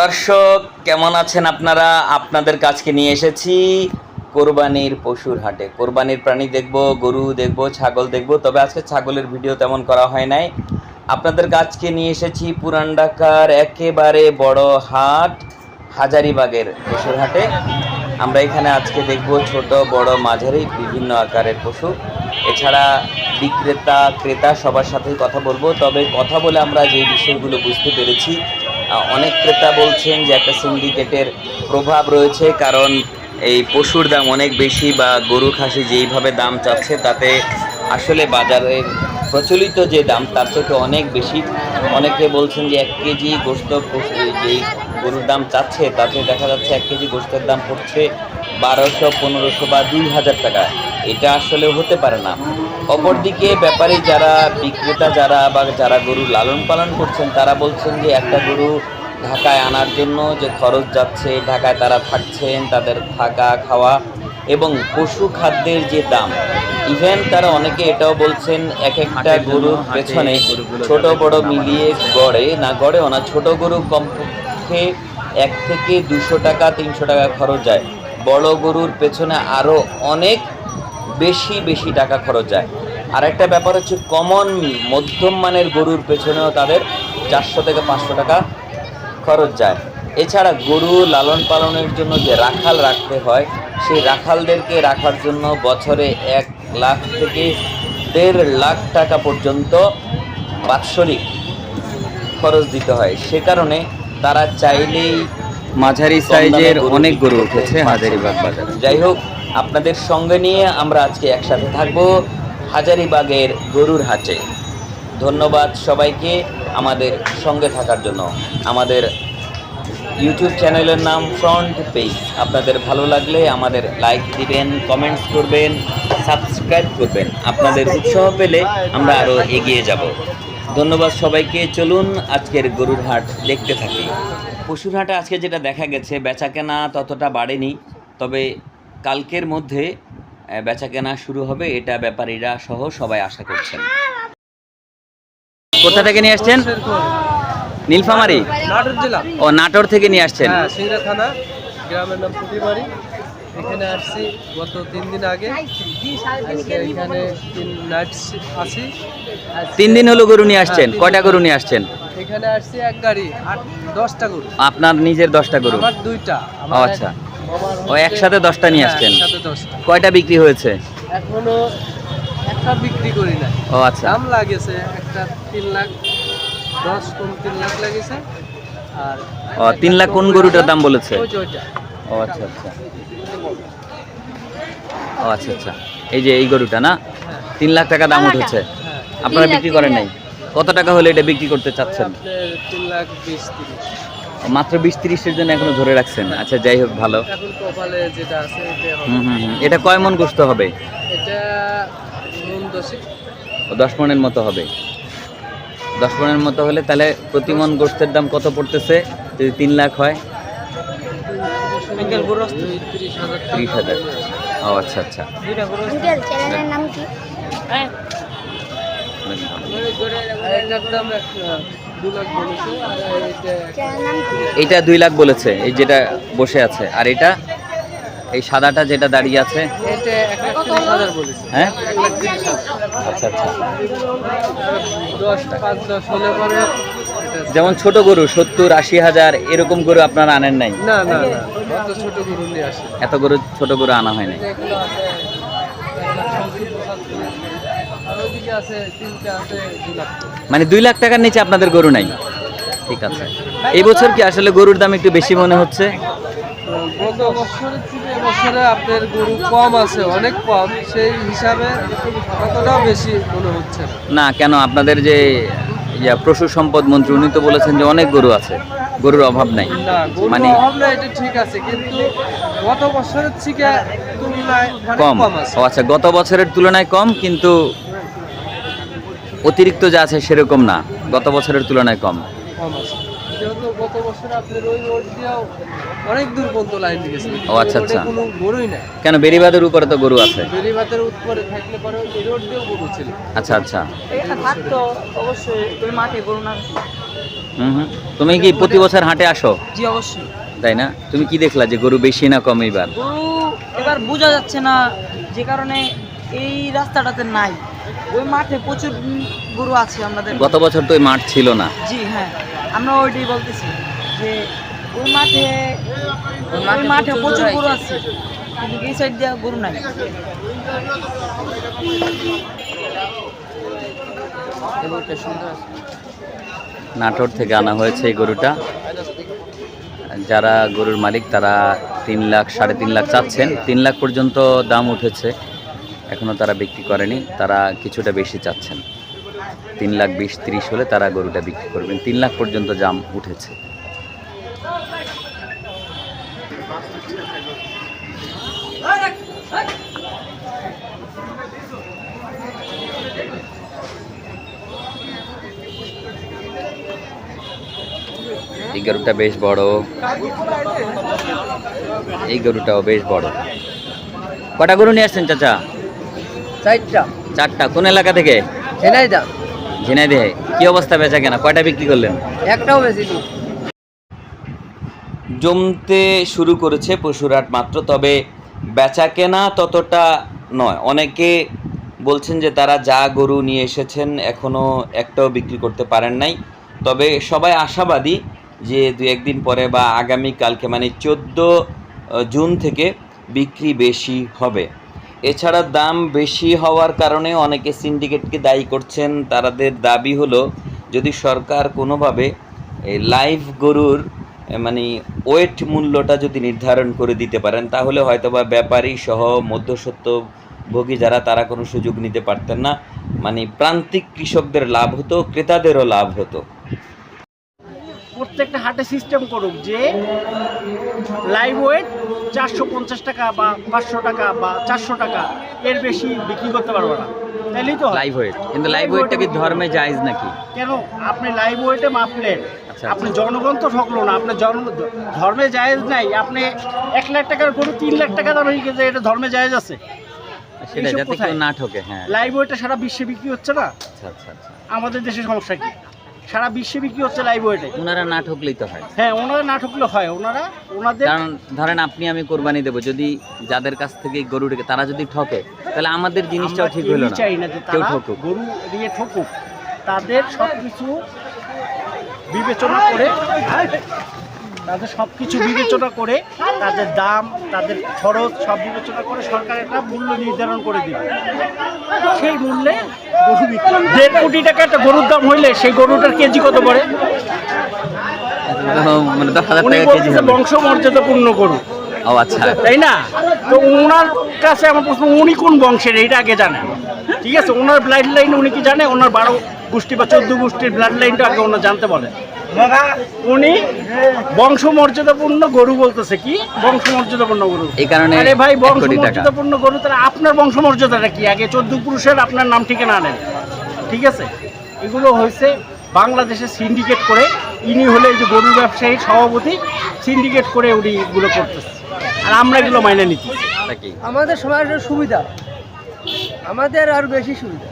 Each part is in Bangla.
দর্শক, কেমন আছেন আপনারা? আপনাদের কাছকে নিয়ে এসেছি কোরবানির পশুর হাটে। কোরবানির প্রাণী দেখব, গরু দেখব, ছাগল দেখব, তবে আজকে ছাগলের ভিডিও তেমন করা হয় নাই। আপনাদের কাছকে নিয়ে এসেছি পুরান ঢাকার একেবারে বড় হাট, হাজারিবাগের পশুর হাটে। আমরা এখানে আজকে দেখব ছোট, বড়, মাঝারি, বিভিন্ন আকারের পশু। এছাড়া বিক্রেতা, ক্রেতা সবার সাথেই কথা বলব। তবে কথা বলে আমরা যে বিষয়গুলো বুঝতে পেরেছি অনেক ক্রেতা বলছেন যে একটা সিন্ডিকেটের প্রভাব রয়েছে, কারণ এই পশুর দাম অনেক বেশি বা গরু খাসি যেইভাবে দাম চাচ্ছে, তাতে আসলে বাজারের প্রচলিত যে দাম, তার থেকে অনেক বেশি। অনেকে বলছেন যে এক কেজি গোস্ত যেই গরুর দাম চাচ্ছে, তাতে দেখা যাচ্ছে এক কেজি গোস্তের দাম পড়ছে বারোশো, পনেরোশো বা দুই হাজার টাকা। এটা আসলে হতে পারে না। অপরদিকে ব্যাপারী যারা বিক্রেতা যারা বা যারা গরু লালন পালন করছেন তারা বলছেন যে একটা গরু ঢাকায় আনার জন্য যে খরচ যাচ্ছে ঢাকায় তারা থাকছেন তাদের থাকা খাওয়া এবং পশু খাদ্যের যে দাম ইভেন তারা অনেকে এটাও বলছেন এক একটা গরুর পেছনে ছোট বড় মিলিয়ে গড়ে না গড়েও না ছোট গরু কমপক্ষে এক থেকে দুশো টাকা তিনশো টাকা খরচ যায়। বড় গরুর পেছনে আরও অনেক বেশি বেশি টাকা খরচ যায়। আর একটা ব্যাপার হচ্ছে কমন মধ্যম মানের গরুর পেছনেও তাদের চারশো থেকে পাঁচশো টাকা খরচ যায়। এছাড়া গরু লালন পালনের জন্য যে রাখাল রাখতে হয় সেই রাখালদেরকে রাখার জন্য বছরে এক লাখ থেকে দেড় লাখ টাকা পর্যন্ত বাৎসরিক খরচ দিতে হয়। সে কারণে তারা চাইলেই মাঝারি সাইজের অনেক গরু উঠেছে হাজারিবাগ বাজারে। যাই হোক আপনাদের সঙ্গে নিয়ে আমরা আজকে একসাথে থাকব হাজারিবাগের গরুর হাটে। ধন্যবাদ সবাইকে আমাদের সঙ্গে থাকার জন্য। আমাদের ইউটিউব চ্যানেলের নাম ফ্রন্ট পেজ। আপনাদের ভালো লাগলে আমাদের লাইক দিবেন, কমেন্টস করবেন, সাবস্ক্রাইব করবেন। আপনাদের উৎসাহ পেলে আমরা আরও এগিয়ে যাব। ধন্যবাদ সবাইকে। চলুন আজকের গরুর হাট দেখতে থাকি। পশুর হাটে আজকে যেটা দেখা গেছে বেচা কেনা ততটা বাড়েনি, তবে কালকের মধ্যে বেচা কেনা শুরু হবে এটা ব্যাপারীরা সহ সবাই আশা করছেন। কোথা থেকে নিয়ে আসছেন? নীলফামারি? নাটোর জেলা। ও নাটোর থেকে নিয়ে আসছেন। হ্যাঁ সিংড়া থানা গ্রামের নাম পুটিবাড়ি। এখানে আসছি গত তিন দিন আগে। এখানে তিন নাইট আছি। তিন দিন হলো গরু নিয়ে আসছেন। কয়টা গরু নিয়ে আসছেন? এখানে আসছি এক গাড়ি দশটা গরু। আপনার নিজের দশটা গরু? আমার দুইটা। আচ্ছা। ও একসাথে দশটা নিয়ে আসছেন হ্যাঁ, কয়টা বিক্রি হয়েছে এখনও একটা বিক্রি করি না ও আচ্ছা দাম লাগেছে একটা তিন লাখ দশ কম তিন লাখ লাগেছে আর ও তিন লাখ কোন গরুটার দাম বলেছে ও আচ্ছা আচ্ছা ও আচ্ছা আচ্ছা এই যে এই গরুটা না হ্যাঁ তিন লাখ টাকা দাম উঠেছে হ্যাঁ আপনারা বিক্রি করেন নাই কত টাকা হলে এটা বিক্রি করতে চাচ্ছেন তিন লাখ বিশ মাত্র বিশ তিরিশের জন্য এখনও ধরে রাখছেন। আচ্ছা যাই হোক ভালো। এখন কপালে যেটা আছে এটা হবে। হুম হুম হুম। এটা কয় মন গোস্ত হবে? দশে মনের মতো হবে। দশ মনের মতো হলে তাহলে প্রতি মন গোস্তের দাম কত পড়তেছে? যদি তিন লাখ হয়? তিরিশ হাজার টাকা। ত্রিশ হাজার। ও আচ্ছা আচ্ছা। নাম কি? এটা দুই লাখ বলেছে এই যেটা বসে আছে। আর এটা এই সাদাটা যেটা দাঁড়িয়ে আছে। হ্যাঁ? আচ্ছা আচ্ছা। যেমন ছোট গরু সত্তর আশি হাজার এরকম গরু আপনারা আনেন নাই? না না না অত ছোট গরু নিয়ে আসে এত গরু ছোট গরু আনা হয় নাই? মানে দুই লাখ টাকার নিচে আপনাদের গরু নাই? ঠিক আছে। এই বছর কি আসলে গরুর দাম একটু বেশি মনে হচ্ছে? গত বছরের থেকে এবছরে আপনার গরু কম আছে অনেক কম। সেই হিসাবে অতটাও বেশি মনে হচ্ছে না। কেন? আপনাদের যে ইয়া পশু সম্পদ মন্ত্রী উনি তো বলেছেন যে অনেক গরু আছে। গরুর অভাব নাই। মানে অভাব না এটা ঠিক আছে কিন্তু গত বছরের থেকে তুলনায় কম। কম ও আচ্ছা গত বছরের তুলনায় কম কিন্তু অতিরিক্ত যা আছে সেরকম না গত বছরের তুলনায় কম। কম যেহেতু গত বছর আপনার ওই রোড দিয়েও অনেক দূর পর্যন্ত লাইন দিয়েছে ও আচ্ছা, আচ্ছা। কোনো গরুই নাই। কেন বেরিবাদের উপরে তো গরু আছে? বেরিবাতের উৎপরে থাকলে পরে ওই রোড দিয়েও গরু ছিল। আচ্ছা আচ্ছা। অবশ্যই তুমি মাঠে গরু না। হুম হুম। তুমি কি প্রতি বছর হাটে আসো? জি অবশ্যই। তাই না? তুমি কি দেখলা যে গরু বেশি না কম এবার গরু এবার বোঝা যাচ্ছে না যে কারণে এই রাস্তাটাতে নাই। ওই মাঠে প্রচুর গরু আছে আমাদের। গত বছর তো ওই মাঠ ছিল না। জি হ্যাঁ। আমরা ওইটাই বলতেছি যে ওই মাঠে ওই মাঠে প্রচুর গরু আছে। কিন্তু এই সাইড দিয়ে গরু নাই। নাটোর থেকে আনা হয়েছে এই গরুটা। যারা গরুর মালিক তারা তিন লাখ সাড়ে তিন লাখ চাচ্ছেন। তিন লাখ পর্যন্ত দাম উঠেছে। এখনও তারা বিক্রি করেনি, তারা কিছুটা বেশি চাচ্ছেন। তিন লাখ বিশ, ত্রিশ হলে তারা গরুটা বিক্রি করবেন। তিন লাখ পর্যন্ত জাম উঠেছে। এই গরুটা বেশ বড়। এই গরুটাও বেশ বড়। কটা গরু নিয়ে আসছেন, চাচা? চারটা। চারটা। কোন এলাকা থেকে? ঝেনাইদা ঝিনাইদহে। কি অবস্থা বেচা কেনা? কয়টা বিক্রি করলেন? একটাও বেশি জমতে শুরু করেছে পশুরহাট মাত্র তবে বেচা কেনা ততটা নয়। অনেকে বলছেন যে তারা যা গরু নিয়ে এসেছেন এখনও একটাও বিক্রি করতে পারেন নাই। তবে সবাই আশাবাদী যে দু একদিন পরে বা আগামী কালকে মানে চোদ্দ জুন থেকে বিক্রি বেশি হবে। এছাড়া দাম বেশি হওয়ার কারণে অনেকে সিন্ডিকেটকে দায়ী করছেন। তাদের দাবি হলো, যদি সরকার কোনোভাবে লাইভ গরুর মানে ওয়েট মূল্যটা যদি নির্ধারণ করে দিতে পারেন, তাহলে হয়তোবা ব্যাপারী সহ মধ্যসত্ত্ব ভোগী যারা, তারা কোনো সুযোগ নিতে পারতেন না। মানে প্রান্তিক কৃষকদের লাভ হতো, ক্রেতাদেরও লাভ হতো। প্রত্যেকটা হাটে সিস্টেম করুক যে লাইভ ওয়েট চারশো পঞ্চাশ টাকা বা পাঁচশো টাকা বা চারশো টাকা এর বেশি বিক্রি করতে পারব না। তাইলেই তো। লাইভ ওয়েট কিন্তু লাইভ ওয়েটটা কি ধর্মে জায়েজ নাকি? কেন? আপনি লাইভ ওয়েটে মাপলেন আপনি জনগণ তো ঠকলো না। আপনার জন ধর্মে জায়েজ নাই। আপনি এক লাখ টাকার গরু তিন লাখ টাকা দাম হয়ে গেছে এটা ধর্মে জায়েজ আছে। সেটা যাতে কেউ না ঠকে হ্যাঁ। লাইভ ওয়েটে সারা বিশ্বে বিক্রি হচ্ছে না। আচ্ছা আচ্ছা আচ্ছা। আমাদের দেশে সমস্যা কি? সারা বিশ্বে বিক্রি হচ্ছে লাইভ ওয়েটে ওনারা না ঠকলেই তো হয়। হ্যাঁ ওনারা না ঠকলে হয়। ওনারা ওনাদের কারণ ধরেন আপনি আমি কোরবানি দেবো যদি যাদের কাছ থেকে গরু ঢেকে তারা যদি ঠকে তাহলে আমাদের জিনিসটাও ঠিক হলো না। চাই না যে কেউ তারা ঠকুক। গরু দিয়ে ঠকুক। তাদের সব কিছু বিবেচনা করে তাদের সব কিছু বিবেচনা করে তাদের দাম তাদের খরচ সব বিবেচনা করে সরকার একটা মূল্য নির্ধারণ করে দিবে। সেই মূল্যে গরু বিক্রি দেড় কোটি টাকা একটা গরুর দাম হইলে সেই গরুটার কেজি কত পড়ে? তো মানে দশ হাজার উনি টাকা কেজি বলতেছে বংশ মর্যাদাপূর্ণ গরু। ও আচ্ছা। তাই না? তো ওনার কাছে আমার প্রশ্ন উনি কোন বংশের? এইটা আগে জানেন। ঠিক আছে? ওনার ব্লাড লাইন উনি কি জানে? ওনার বারো গোষ্ঠী বা চোদ্দ গোষ্ঠীর ব্লাড লাইনটা আগে ওনার জানতে বলে উনি বংশ মর্যাদাপূর্ণ গরু বলতেছে কি? বংশ মর্যাদাপূর্ণ গরু। এই কারণে আরে ভাই এক বংশ মর্যাদাপূর্ণ গরু তাহলে আপনার বংশ মর্যাদাটা কি? আগে চোদ্দ পুরুষের আপনার নাম ঠিকানা নেন ঠিক আছে? এগুলো হয়েছে বাংলাদেশে সিন্ডিকেট করে ইনি হলে এই যে গরু ব্যবসায়ী সভাপতি সিন্ডিকেট করে উনি এগুলো করতেছে। আর আমরা এগুলো মাইনে নিচ্ছি আমাদের সমাজের সুবিধা। আমাদের আর বেশি সুবিধা।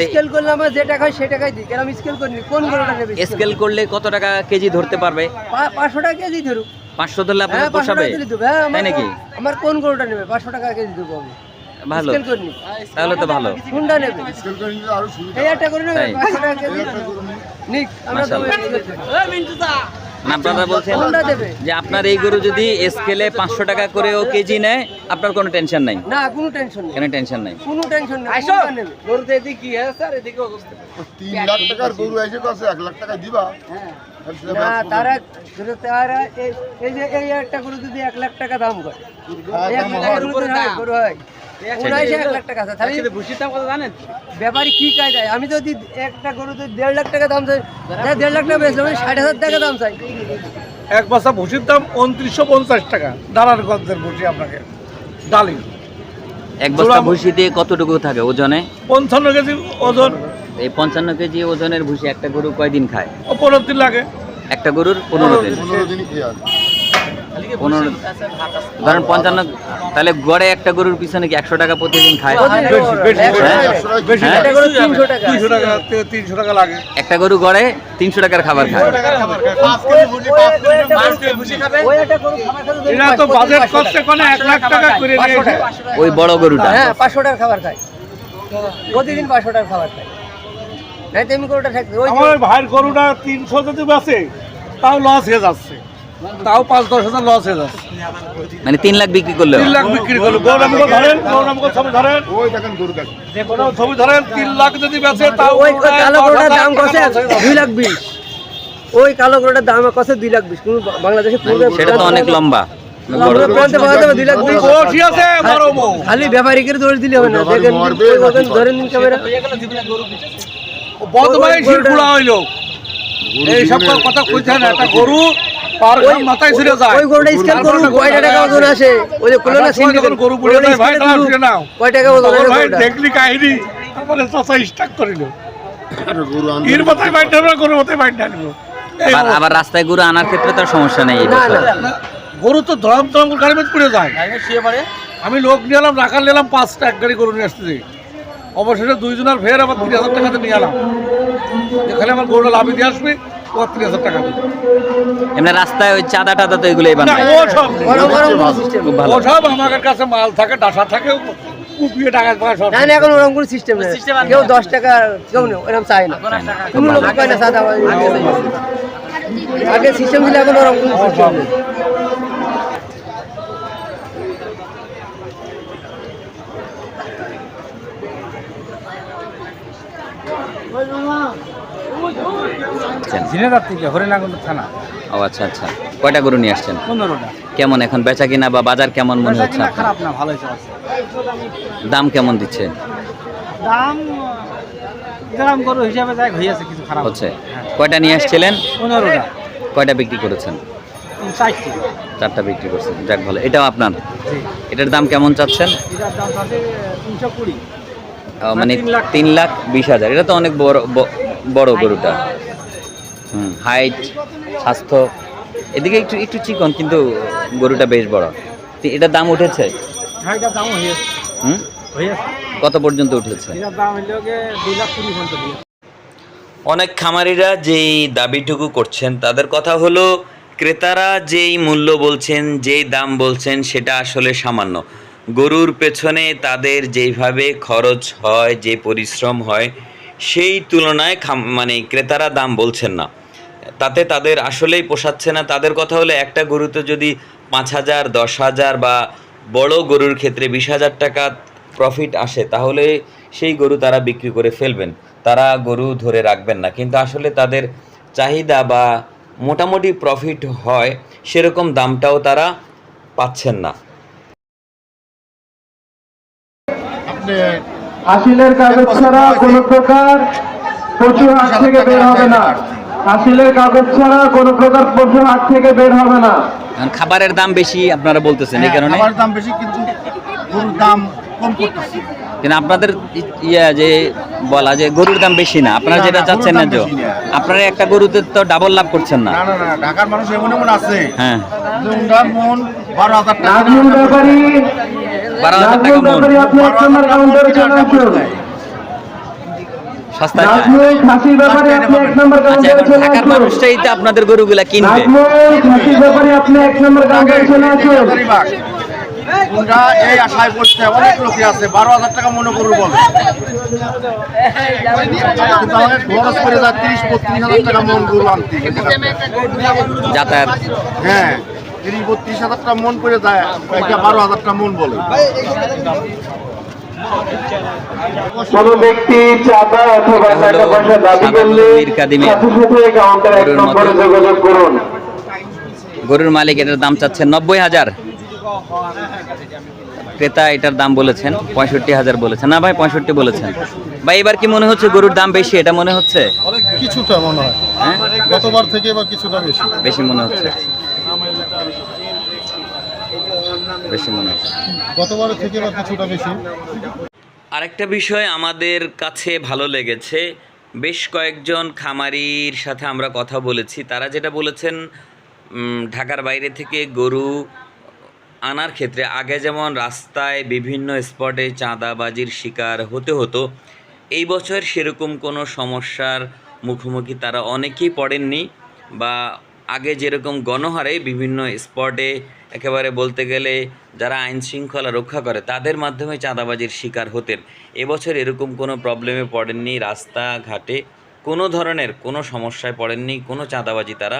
স্কেল করলে আমরা যে টাকা হয় সে টাকাই দিই। কেন স্কেল করিনি? কোন গরুটা নেবে স্কেল? করলে কত টাকা কেজি ধরতে পারবে? পাঁচশো টাকা কেজি ধরুক। পাঁচশো ধরলে আপনার হ্যাঁ পাঁচশো পোষাবে? হ্যাঁ তাই নাকি? আমার কোন গরুটা নেবে? পাঁচশো টাকা কেজি দেবো আমি। ভালো। স্কেল করিনি। তাহলে তো ভালো। কোনটা নেবে? এই একটা করে নেবে নিক আমরা আপনারা বলছেন যে আপনার এই গরু যদি স্কেলে পাঁচশো টাকা করেও কেজি নেয় আপনার কোনো টেনশন নাই? না কোনো টেনশন নেই। কেন টেনশন নাই? কোনো টেনশন নেই গরুতে এদিকে আছে স্যার এদিকে অবস্থা? তিন লাখ টাকার গরু এসে কাছে এক লাখ টাকা দিবা। না তারা তারা এই- এই যে এই একটা গরু যদি এক লাখ টাকা দাম করে এই লাখ টাকার উপরে গরু হয়। উনাইশে এক লাখ টাকা আছে। তাহলে ভুসির দাম কত জানেন? ব্যাপারী কি কায়দায়? আমি যদি একটা গরু যদি দেড় লাখ টাকা দাম চাই দেড় লাখ টাকা বেচলাম আমি ষাট হাজার টাকা দাম চাই। এক বস্তা ভুসির দাম উনত্রিশশো পঞ্চাশ টাকা। ভুসি আপনাকে। ডালিম এক বস্তা কতটুকু থাকে ওজনে? পঞ্চান্ন কেজি ওজন। এই পঞ্চান্ন কেজি ওজনের ভুসি একটা গরু কয়দিন খায়? ও পনেরো দিন লাগে। একটা গরুর পনেরো দিন। পনেরো দিনই খেয়ে আছে পনেরো ধরেন পঞ্চান্ন তাহলে গড়ে একটা গরুর পিছনে কি একশো টাকা প্রতিদিন খায়? হ্যাঁ? হ্যাঁ? তিনশো টাকা লাগে। একটা গরু গড়ে তিনশো টাকার খাবার খায়। এরা তো বাজেট করতে কোনে এক লাখ টাকা করে নিয়েছে। ওই বড় গরুটা। হ্যাঁ পাঁচশো টাকার খাবার খায়। প্রতিদিন পাঁচশো টাকার খাবার খায়। তেমনি করে ওটা ওই যে- আমার ভাইয়ের গরুটা তিনশো যদি বেচে তাও লস হয়ে যাচ্ছে। তাও পাঁচ দশ হাজার লস হয়ে যাচ্ছে। মানে তিন লাখ বিক্রি করলে তিন লাখ বিক্রি করল। গৌরামকে ধরেন গৌরামকে ছবি ধরেন। ওই দেখেন গরু দেখেন যে কোনো ছবি ধরেন তিন লাখ যদি বেচে তাও ওই কালো গরুটার দাম কত। দুই লাখ বিশ। ওই কালো গরুটার দাম কত দুই লাখ বিশ। কোন বাংলাদেশে সেটা তো অনেক লম্বা। খালি ব্যাপারীকে ধরে দিলে হবে না। দেখেন ধরেন নিন ক্যামেরা। হইল। এই সব কথা কইছে না একটা গরু পার ঘাম মাথায় ছিঁড়ে যায়। ওই গরুটা স্কেল করুন কয় টাকা ওজন আসে? ওই যে খুলে না গরু পড়ে যায়, ভাই, তাহলে শুনে নাও। কয় টাকা ওজন আসে ভাই দেখলি কাহিনী। তারপরে চাচা স্টাক করিল এর মাথায় বাইট না গরু মাথায় বাইট আনব আবার আবার রাস্তায় গরু আনার ক্ষেত্রে তার সমস্যা নেই না না না, গরু তো ধরাম ধরাম করে গাড়ি মধ্যে পড়ে যায়। আমি লোক নিয়ে এলাম রাখার নিলাম পাঁচটা এক গাড়ি গরু নিয়ে আসতেছি। অবশেষে দুইজনের ফের আবার তিন হাজার টাকাতে নিয়ে এলাম। এখানে আমার গরুটা লাভে দিয়ে আসবে। ও হাজার টাকা এমনি রাস্তায় ওই চাঁদা টাদা তো এগুলোই বানায়। ও সব। নেই। বড় বড় সিস্টেম ভালো। সব আমার কাছে মাল থাকে ডাসা থাকে কুপিয়ে টাকা পায় সব না না এখন ওরকম কোনো সিস্টেম নেই। কেউ দশ টাকা কেউ এরকম চায় না। কোনো লোক পায় না সাদা আগে সিস্টেম ছিল এখন ওরকম কোনো সিস্টেম নেই। ঝিনেদার থেকে থানা। ও আচ্ছা আচ্ছা। কয়টা গরু নিয়ে আসছেন? পনেরোটা। কেমন এখন বেচা কিনা বা বাজার কেমন মনে হচ্ছে খারাপ না ভালোই চলছে। দাম কেমন দিচ্ছে দাম গ্রাম গরু হিসাবে যাই হয়েছে কিছু খারাপ। হচ্ছে। কয়টা নিয়ে আসছিলেন? পনেরোটা। কয়টা বিক্রি করেছেন? চারটি। চারটা বিক্রি করছেন যাক ভালো। এটাও আপনার? এটার দাম কেমন চাচ্ছেন? এটার দাম আছে তিনশো কুড়ি। মানে তিন লাখ। বিশ হাজার। এটা তো অনেক বড় বড় গরুটা। হাইট স্বাস্থ্য এদিকে একটু একটু চিকন কিন্তু গরুটা বেশ বড়। তি- এটার দাম উঠেছে? হ্যাঁ কত পর্যন্ত উঠেছে? অনেক খামারিরা যেই দাবিটুকু করছেন তাদের কথা হলো ক্রেতারা যেই মূল্য বলছেন যেই দাম বলছেন সেটা আসলে সামান্য। গরুর পেছনে তাদের যেইভাবে খরচ হয় যে পরিশ্রম হয় সেই তুলনায় খাম মানে ক্রেতারা দাম বলছেন না। তাতে তাদের আসলেই পোষাচ্ছে না। তাদের কথা হলো একটা গরুতে যদি পাঁচ হাজার, দশ হাজার বা বড় গরুর ক্ষেত্রে বিশ হাজার টাকা প্রফিট আসে, তাহলে সেই গরু তারা বিক্রি করে ফেলবেন। তারা গরু ধরে রাখবেন না। কিন্তু আসলে তাদের চাহিদা বা মোটামুটি প্রফিট হয়, সেরকম দামটাও তারা পাচ্ছেন না। আপনি হাসিলের কাগজ ছাড়া কোনো প্রকার পশু হাট থেকে বের হবে না। হাসিলের কাগজ ছাড়া কোনো প্রকার পশু হাট থেকে বের হবে না। খাবারের দাম বেশি আপনারা বলতেছেন এই কারণে? খাবার দাম বেশি কিন্তু গরুর দাম কম করতেছে। কিন্তু আপনাদের ইয়া যে বলা যে গরুর দাম বেশি না আপনারা যেটা চাচ্ছেন না। যে আপনারা একটা গরুতে তো ডাবল লাভ করছেন না। না না ঢাকার মানুষ এমন এমন আছে। হ্যাঁ। মন বারো হাজার টাকা। বারো হাজার টাকা মন চলে ঢাকার মানুষটাই তো আপনাদের গরুগুলা কিনবে। এই আশায় অনেক লোকে আছে বারো হাজার টাকা মনে করু বলে। কিন্তু খরচ করে যায় তিরিশ বত্রিশ হাজার টাকা মন গরু আনতে যাতায়াত। হ্যাঁ তিরিশ বত্রিশ হাজার টাকা মন করে যায় একটা বারো হাজার টাকা মন বলে। কোন ব্যক্তি চাঁদা অথবা টাকা পয়সা দাবি করলে সাথে সাথে কাউন্টার এক গরুর নম্বরে যোগাযোগ করুন। গরুর মালিক এটার দাম চাচ্ছেন নব্বই হাজার। ক্রেতা এটার দাম বলেছেন পঁয়ষট্টি হাজার বলেছেন। না ভাই পঁয়ষট্টি বলেছেন। ভাই এবার কি মনে হচ্ছে গরুর দাম বেশি? এটা মনে হচ্ছে? কিছুটা মনে হয়। হ্যাঁ? গতবার থেকে বা কিছুটা বেশি। বেশি মনে হচ্ছে। বেশি মনে হচ্ছে গতবারের থেকে বা কিছুটা বেশি? আরেকটা বিষয় আমাদের কাছে ভালো লেগেছে। বেশ কয়েকজন খামারির সাথে আমরা কথা বলেছি। তারা যেটা বলেছেন ঢাকার বাইরে থেকে গরু আনার ক্ষেত্রে আগে যেমন রাস্তায় বিভিন্ন স্পটে চাঁদাবাজির শিকার হতে হতো এই বছর সেরকম কোনো সমস্যার মুখোমুখি তারা অনেকেই পড়েননি বা আগে যেরকম গণহারে বিভিন্ন স্পটে একেবারে বলতে গেলে যারা আইন শৃঙ্খলা রক্ষা করে তাদের মাধ্যমে চাঁদাবাজির শিকার হতেন। এবছর এরকম কোনো প্রবলেমে পড়েননি রাস্তাঘাটে। কোনো ধরনের কোনো সমস্যায় পড়েননি কোনো চাঁদাবাজি তারা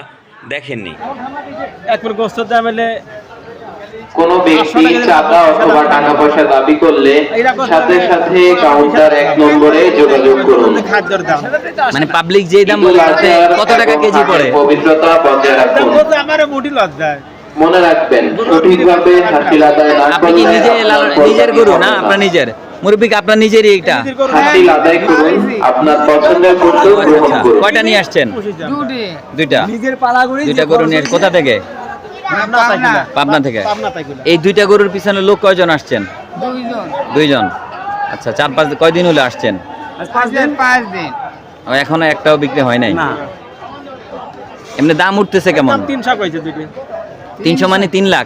দেখেননি। কোনো ব্যক্তি চাঁদা অথবা টাকা পয়সা দাবি করলে সাথে সাথে কাউন্টার এক নম্বরে যোগাযোগ করুন। মানে পাবলিক যেই দাম বলে কত টাকা কেজি পড়ে? পবিত্রতা বজায় রাখুন। আমার মুটি লজ্জায়। মনে রাখবেন সঠিকভাবে হাসিল আদায় না আপনি কি নিজে নিজের গরু না আপনার নিজের? মুরব্বিক আপনার নিজেরই এইটা? হাসিল আদায় করুন আপনার পছন্দের পণ্য গ্রহণ আচ্ছা। করুন। কয়টা নিয়ে আসছেন? দুইটা। নিজের পালাগুড়ি দুইটা গরু নিয়ে কোথা থেকে? পাবনা থেকে। এই দুইটা গরুর পিছনে লোক কয়জন আসছেন? দুইজন। আচ্ছা চার পাঁচ কয়দিন হলে আসছেন? পাঁচ দিন। পাঁচ দিন। ও, এখনও একটাও বিক্রি হয় নাই? এমনি দাম উঠতেছে কেমন? তিনশো কইছে দুইটি। তিনশো মানে তিন লাখ?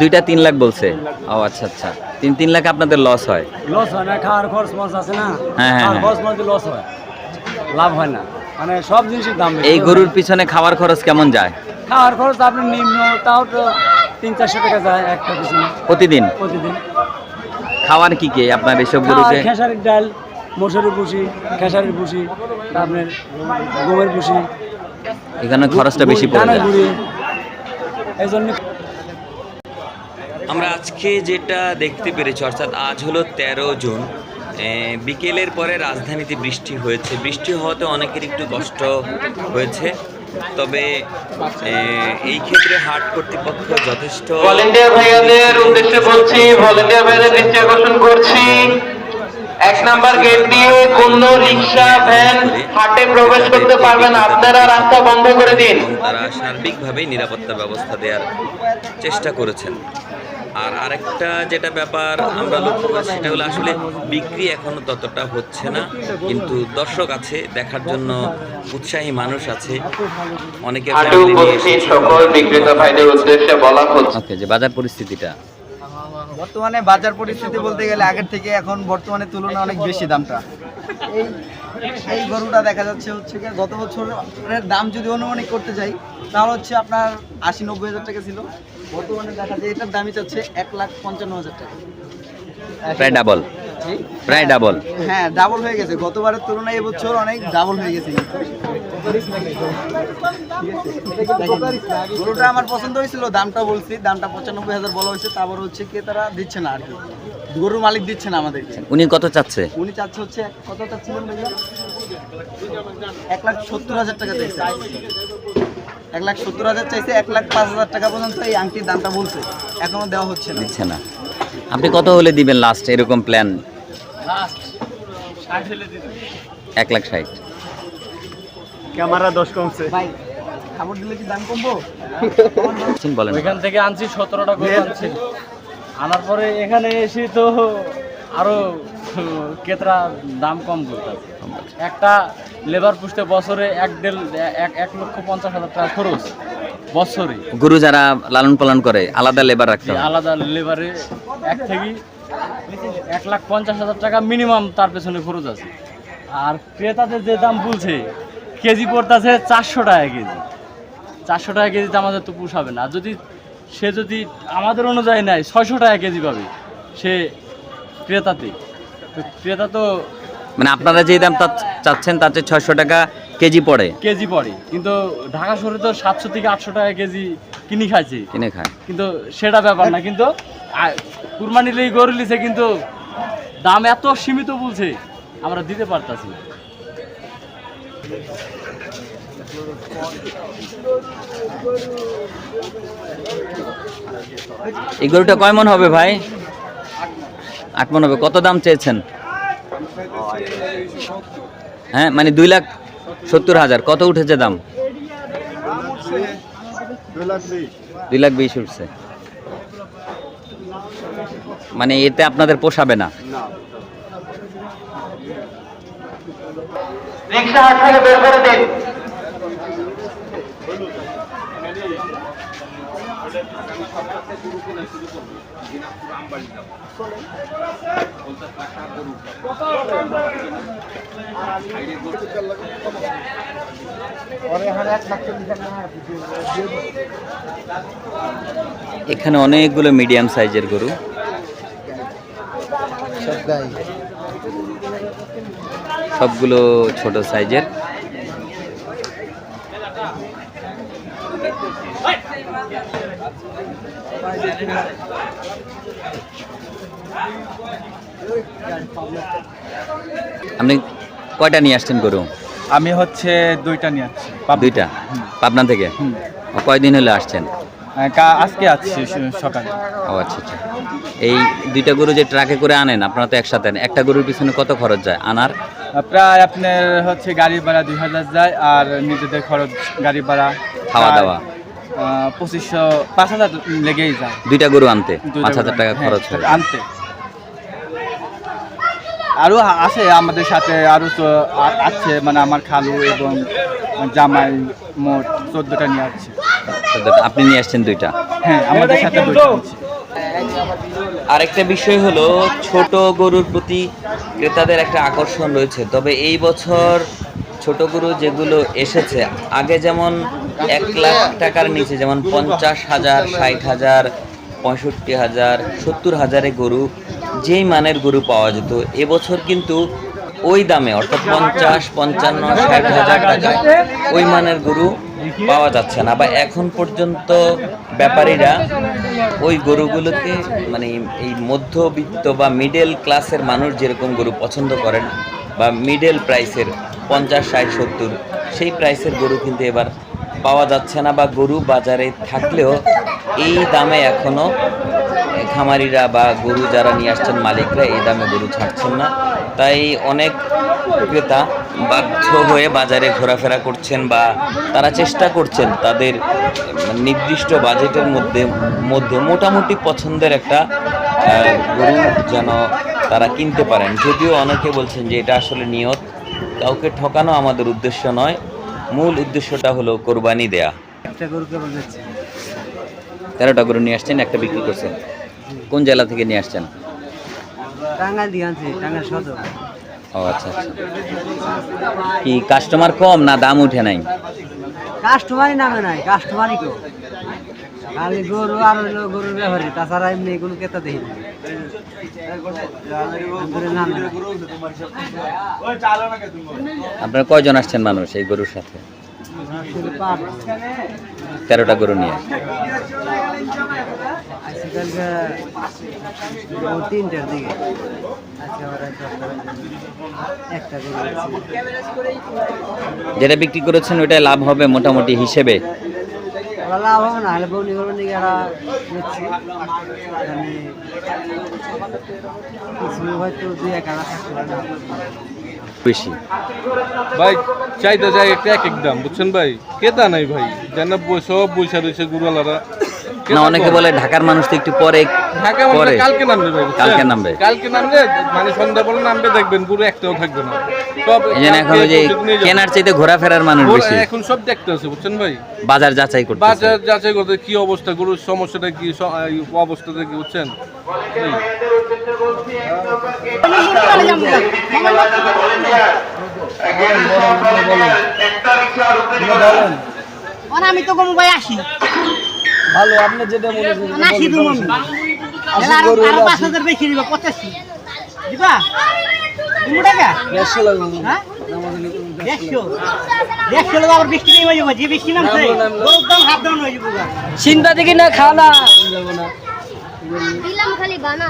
দুইটা তিন লাখ বলছে। ও আচ্ছা আচ্ছা। তিন তিন লাখ আপনাদের লস হয়। লস হয় না খাওয়ার খরচ মরচ আছে না। হ্যাঁ, হ্যাঁ, হ্যাঁ। খরচ মধ্যে লস হয়? লাভ হয় না। মানে সব জিনিসের দাম এই গরুর পিছনে খাওয়ার খরচ কেমন যায়? খাওয়ার খরচ আপনার নিম্ন তাও তো তিন চারশো টাকা যায় একটা পিছনে। প্রতিদিন? প্রতিদিন। খাওয়ার কি কি আপনার এসব খাওয়ার গরুকে খেসারির ডাল মসুরের ভুসি খেসারির ভুসি আপনার গমের ভুসি। এখানে খরচটা বেশি পড়ে যায়। এই জন্য আমরা আজকে যেটা দেখতে পেরেছি অর্থাৎ আজ হলো তেরো জুন এ, বিকেলের পরে রাজধানীতে বৃষ্টি হয়েছে। বৃষ্টি হওয়াতে অনেকের একটু কষ্ট হয়েছে তবে এই ক্ষেত্রে হাট কর্তৃপক্ষ যথেষ্ট ভলেন্টিয়ার ভাইয়াদের উদ্দেশ্যে বলছি ভলেন্টিয়ার ভাইয়াদের দৃষ্টি আকর্ষণ করছি। এক নাম্বার গেট দিয়ে কোন রিক্সা ভ্যান হাটে প্রবেশ করতে পারবে না। আপনারা রাস্তা বন্ধ করে দিন। তারা সার্বিকভাবে নিরাপত্তা ব্যবস্থা দেওয়ার চেষ্টা করেছেন। আর আরেকটা যেটা ব্যাপার আমরা লক্ষ্য করি সেটা হলো আসলে বিক্রি এখনও ততটা হচ্ছে না। কিন্তু দর্শক আছে দেখার জন্য উৎসাহী মানুষ আছে। অনেকে সকল বিক্রেতা ভাইদের উদ্দেশ্যে বলা হচ্ছে। যে বাজার পরিস্থিতিটা। বর্তমানে বাজার পরিস্থিতি বলতে গেলে আগের থেকে এখন বর্তমানে তুলনায় অনেক বেশি দামটা। এই এই গরুটা দেখা যাচ্ছে হচ্ছে গিয়ে গত বছরের দাম যদি অনুমানিক করতে যাই তাহলে হচ্ছে আপনার আশি নব্বই হাজার টাকা ছিল। বর্তমানে দেখা যায় এটার দামই চাচ্ছে এক লাখ পঞ্চান্ন হাজার টাকা? প্রায় ডাবল হ্যাঁ ডাবল হয়ে গেছে। গতবারের তুলনায় এবছর অনেক ডাবল হয়ে গেছে। গরুটা আমার পছন্দ হয়েছিল দামটা বলছি দামটা পঁচানব্বই হাজার বলা হয়েছে তারপর হচ্ছে কি তারা দিচ্ছে না আর কি। গরুর মালিক দিচ্ছে না আমাদেরকে উনি কত চাচ্ছে? উনি চাচ্ছে হচ্ছে কত চাচ্ছিলেন এক লাখ সত্তর হাজার টাকা চাইছে। এক লাখ সত্তর হাজার চাইছে এক লাখ পাঁচ হাজার টাকা পর্যন্ত এই আংটির দামটা বলছে। এখনও দেওয়া হচ্ছে না। দিচ্ছে না। আপনি কত হলে দিবেন লাস্ট এরকম প্ল্যান এক লাখ ষাট। ক্যামেরা দোষ কমছে। ভাই খাবার দিলে কি দাম কমবো? বলেন? ওইখান থেকে আনছি সতেরোটা গরু আনছি। আনার পরে এখানে এসে তো আরও দাম কম করতেছে একটা লেবার পুষতে বছরে এক দেড় এক এক লক্ষ পঞ্চাশ হাজার টাকা খরচ। বছরে। গরু যারা লালন পালন করে আলাদা লেবার রাখতে আলাদা লেবারে এক থেকে এক লাখ পঞ্চাশ হাজার টাকা মিনিমাম তার পেছনে খরচ আছে। আর ক্রেতাদের যে দাম বলছে, কেজি পড়তেছে চারশো টাকা কেজি। চারশো টাকা কেজিতে আমাদের তো পুষাবে না। যদি সে যদি আমাদের অনুযায়ী নেয়, ছয়শো টাকা কেজি পাবে সে ক্রেতাতে। তো ক্রেতা তো মানে আপনারা যে দাম চাচ্ছেন তাতে ছয়শো টাকা কেজি পড়ে? কেজি পড়ে। কিন্তু ঢাকা শহরে তো সাতশো থেকে আটশো টাকা কেজি কিনে খাইছে। কিনে খায়। কিন্তু সেটা ব্যাপার না কিন্তু কুরবানির এই গরু লিছে কিন্তু দাম এত সীমিত বলছে আমরা দিতে পারতাছি এই গরুটা কয় মন হবে ভাই? আট মন হবে। কত দাম চেয়েছেন? হ্যাঁ মানে দুই লাখ সত্তর হাজার। কত উঠেছে দাম? দুই লাখ বিশ উঠছে। মানে এতে আপনাদের পোষাবে না? রিক্সা এখানে অনেকগুলো মিডিয়াম সাইজের গরু। সবগুলো ছোট সাইজের। আপনি কয়টা নিয়ে আসছেন গরু? আমি হচ্ছে দুইটা নিয়ে আসছি। দুইটা? পাবনা থেকে? কয়দিন হলে আসছেন? আজকে আসছি সকালে। ও আচ্ছা আচ্ছা। এই দুইটা গরু যে ট্রাকে করে আনেন আপনারা তো একসাথে একটা গরুর পিছনে কত খরচ যায় আনার? প্রায় আপনার হচ্ছে গাড়ি ভাড়া দুই হাজার যায় আর নিজেদের খরচ গাড়ি ভাড়া খাওয়া দাওয়া। পঁচিশশো পাঁচ হাজার লেগেই যায়। দুইটা গরু আনতে পাঁচ হাজার টাকা হ্যাঁ, খরচ হয়। আনতে। আরও আছে আমাদের সাথে আরও আছে মানে আমার খালু এবং জামাই মোট চোদ্দটা নিয়ে আসছে আপনি নিয়ে আসছেন দুইটা? হ্যাঁ আমাদের সাথে আরেকটা বিষয় হলো ছোট গরুর প্রতি ক্রেতাদের একটা আকর্ষণ রয়েছে। তবে এই বছর ছোট গরু যেগুলো এসেছে আগে যেমন এক লাখ টাকার নিচে, যেমন পঞ্চাশ হাজার, ষাট হাজার, পঁয়ষট্টি হাজার, সত্তর হাজারে গরু, যেই মানের গরু পাওয়া যেত, এবছর কিন্তু ওই দামে, অর্থাৎ পঞ্চাশ, পঞ্চান্ন, ষাট হাজার টাকায় ওই মানের গরু পাওয়া যাচ্ছে না। বা এখন পর্যন্ত ব্যাপারীরা ওই গরুগুলোকে মানে এই মধ্যবিত্ত বা মিডল ক্লাসের মানুষ যেরকম গরু পছন্দ করেন, বা মিডল প্রাইসের পঞ্চাশ, ষাট, সত্তর, সেই প্রাইসের গরু কিন্তু এবার পাওয়া যাচ্ছে না বা গরু বাজারে থাকলেও এই দামে এখনও খামারিরা বা গরু যারা নিয়ে আসছেন মালিকরা এই দামে গরু ছাড়ছেন না। তাই অনেক ক্রেতা বাধ্য হয়ে বাজারে ঘোরাফেরা করছেন বা তারা চেষ্টা করছেন তাদের নির্দিষ্ট বাজেটের মধ্যে মধ্যে মোটামুটি পছন্দের একটা গরু যেন তারা কিনতে পারেন। যদিও অনেকে বলছেন যে এটা আসলে নিয়ত, কাউকে ঠকানো আমাদের উদ্দেশ্য নয়। মূল উদ্দেশ্যটা হলো কোরবানি দেয়া। তেরোটা গরু নিয়ে আসছেন একটা বিক্রি করছেন। কোন জেলা থেকে নিয়ে আসছেন? ও আচ্ছা আচ্ছা। কি কাস্টমার কম না দাম উঠে নাই? কাস্টমারই নামে নাই কাস্টমারই কো খালি গরু আর হইল গরুর ব্যাপারে তাছাড়া এমনি কোনো ক্রেতা দেখি। আপনারা কয়জন আসছেন মানুষ এই গরুর সাথে তেরোটা গরু নিয়ে। যেটা বিক্রি করেছেন ওইটাই লাভ হবে মোটামুটি হিসেবে আনা থাকতে পারে না বেশি। ভাই চাইতে যাই একটা এক একদম, বুঝছেন ভাই? কেতা নাই ভাই? যেন সব বৈশা রয়েছে গুরুওয়ালারা। না অনেকে বলে ঢাকার মানুষ তো একটু পরে ঢাকা পরে। মানে কালকে নামবে ভাই কালকে নামবে। কালকে নামলে মানে সন্ধ্যা পরে নামবে দেখবেন গুরু একটাও থাকবে না। সব এখন যে। কেনার চাইতে ঘোরাফেরার মানুষ বেশি। এখন সব দেখতে আছে বুঝছেন ভাই? বাজার যাচাই করতে বাজার যাচাই করতে কি অবস্থা গরুর সমস্যাটা কি অবস্থাটা বুঝছেন? মানে আমি তো কোনো ভাই আসি। ভালো আপনি যেটা মনে মানে আসি তুমি আশি আরও গরু আরও হলে পাঁচ আশি। হাজার বেশি দিবা পঁচাশি। দিবা? তুমি টাকা? দেড়শো লাগবে হ্যাঁ? দেড়শো দেড়শো? লোক আবার বৃষ্টি নেই হয়ে যে বৃষ্টি নামছে গরুর দাম হাফ ডাউন হয়ে যাব চিন্তা দেখি না খাওয়া দিলাম খালি বানা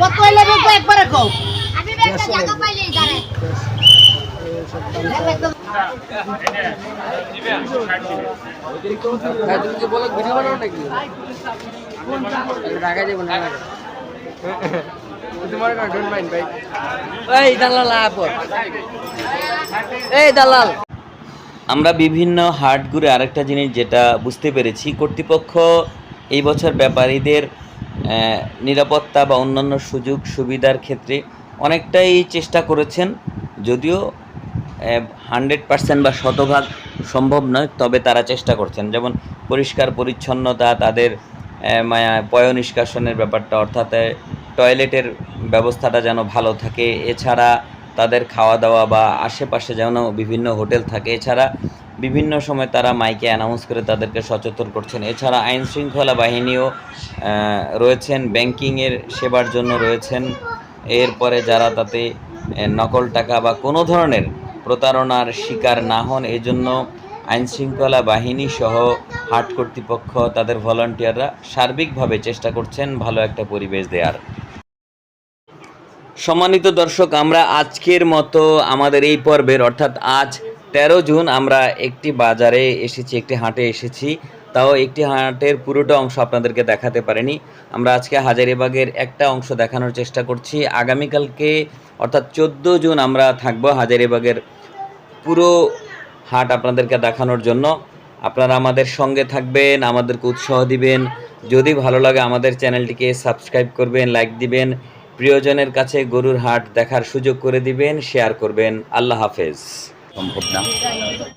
কত হইলে একবারে কও? আমি একটা জায়গা পাইলেই দাঁড়ায়। ঢাকা যাব না এই দালাল আপর এই দালাল আমরা বিভিন্ন হাট ঘুরে আরেকটা জিনিস যেটা বুঝতে পেরেছি, কর্তৃপক্ষ এই বছর ব্যাপারীদের নিরাপত্তা বা অন্যান্য সুযোগ সুবিধার ক্ষেত্রে অনেকটাই চেষ্টা করেছেন, যদিও হান্ড্রেড পার্সেন্ট বা শতভাগ সম্ভব নয়, তবে তারা চেষ্টা করছেন। যেমন পরিষ্কার পরিচ্ছন্নতা, তাদের পয় নিষ্কাশনের ব্যাপারটা, অর্থাৎ টয়লেটের ব্যবস্থাটা যেন ভালো থাকে। এছাড়া তাদের খাওয়া দাওয়া বা আশেপাশে যেন বিভিন্ন হোটেল থাকে। এছাড়া বিভিন্ন সময় তারা মাইকে অ্যানাউন্স করে তাদেরকে সচেতন করছেন। এছাড়া আইন শৃঙ্খলা বাহিনীও রয়েছেন ব্যাংকিংয়ের সেবার জন্য রয়েছেন। এরপরে যারা তাতে নকল টাকা বা কোনো ধরনের প্রতারণার শিকার না হন, এজন্য আইনশৃঙ্খলা আইন বাহিনী সহ হাট কর্তৃপক্ষ তাদের ভলান্টিয়াররা সার্বিকভাবে চেষ্টা করছেন ভালো একটা পরিবেশ দেওয়ার সম্মানিত দর্শক, আমরা আজকের মতো আমাদের এই পর্বের, অর্থাৎ আজ তেরো জুন, আমরা একটি বাজারে এসেছি, একটি হাটে এসেছি। তাও একটি হাটের পুরোটা অংশ আপনাদেরকে দেখাতে পারেনি। আমরা আজকে হাজারিবাগের একটা অংশ দেখানোর চেষ্টা করছি। আগামীকালকে অর্থাৎ চোদ্দ জুন আমরা থাকব হাজারিবাগের পুরো হাট আপনাদেরকে দেখানোর জন্য। আপনারা আমাদের সঙ্গে থাকবেন, আমাদেরকে উৎসাহ দিবেন। যদি ভালো লাগে আমাদের চ্যানেলটিকে সাবস্ক্রাইব করবেন, লাইক দিবেন। প্রিয়জনের কাছে গরুর হাট দেখার সুযোগ করে দিবেন, শেয়ার করবেন। আল্লাহ হাফেজ। সম্ভব না।